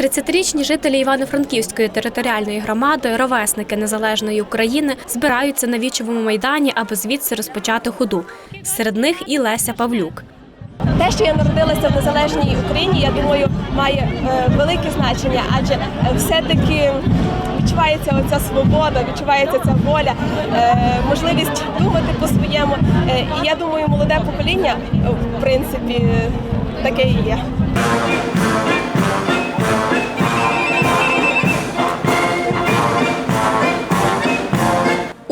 30-річні жителі Івано-Франківської територіальної громади, ровесники незалежної України, збираються на вічовому майдані, аби звідси розпочати ходу. Серед них і Леся Павлюк. Те, що я народилася в незалежній Україні, я думаю, має е, велике значення, адже е, все-таки відчувається оця свобода, відчувається ця воля, е, можливість думати по-своєму. І я думаю, молоде покоління, в принципі, таке і є.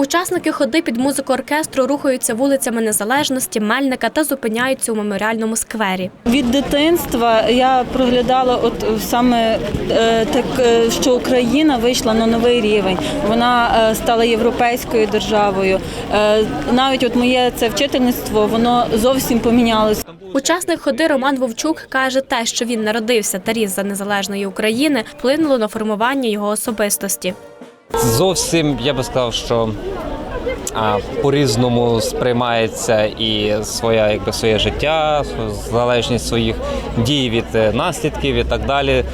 Учасники ходи під музику оркестру рухаються вулицями Незалежності, Мельника та зупиняються у меморіальному сквері. Від дитинства я проглядала, от саме е, так, е, що Україна вийшла на новий рівень. Вона е, стала європейською державою. Навіть от моє це вчительництво, воно зовсім помінялося. Учасник ходи Роман Вовчук каже, те, що він народився та ріс за незалежної України, вплинуло на формування його особистості. Зовсім я би сказав, що по-різному сприймається і своя, якби, своє життя, залежність своїх дій від е, наслідків і так далі.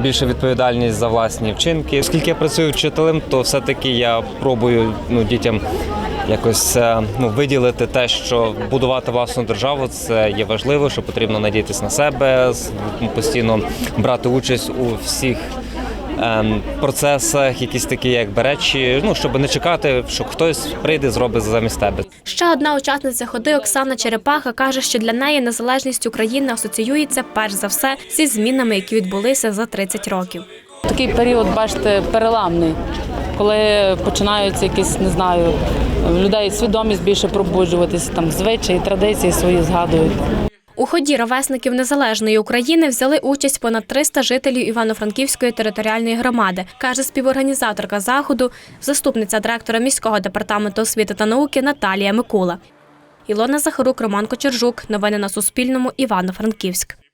Більше відповідальність за власні вчинки. Оскільки я працюю вчителем, то все-таки я пробую ну, дітям якось е, ну, виділити те, що будувати власну державу це є важливо, що потрібно надіятися на себе, з- постійно брати участь у всіх процесах, якісь такі, як речі, ну щоб не чекати, що хтось прийде, зробить замість тебе. Ще одна учасниця ходи Оксана Черепаха каже, що для неї незалежність України асоціюється перш за все зі змінами, які відбулися за 30 років. Такий період, бачите, переламний, коли починаються якісь, не знаю, людей свідомість більше пробуджуватися, там звичаї, традиції свої згадують. У ході ровесників незалежної України взяли участь понад 300 жителів Івано-Франківської територіальної громади, каже співорганізаторка заходу, заступниця директора міського департаменту освіти та науки Наталія Микула. Ілона Захарук, Роман Кочержук. Новини на Суспільному. Івано-Франківськ.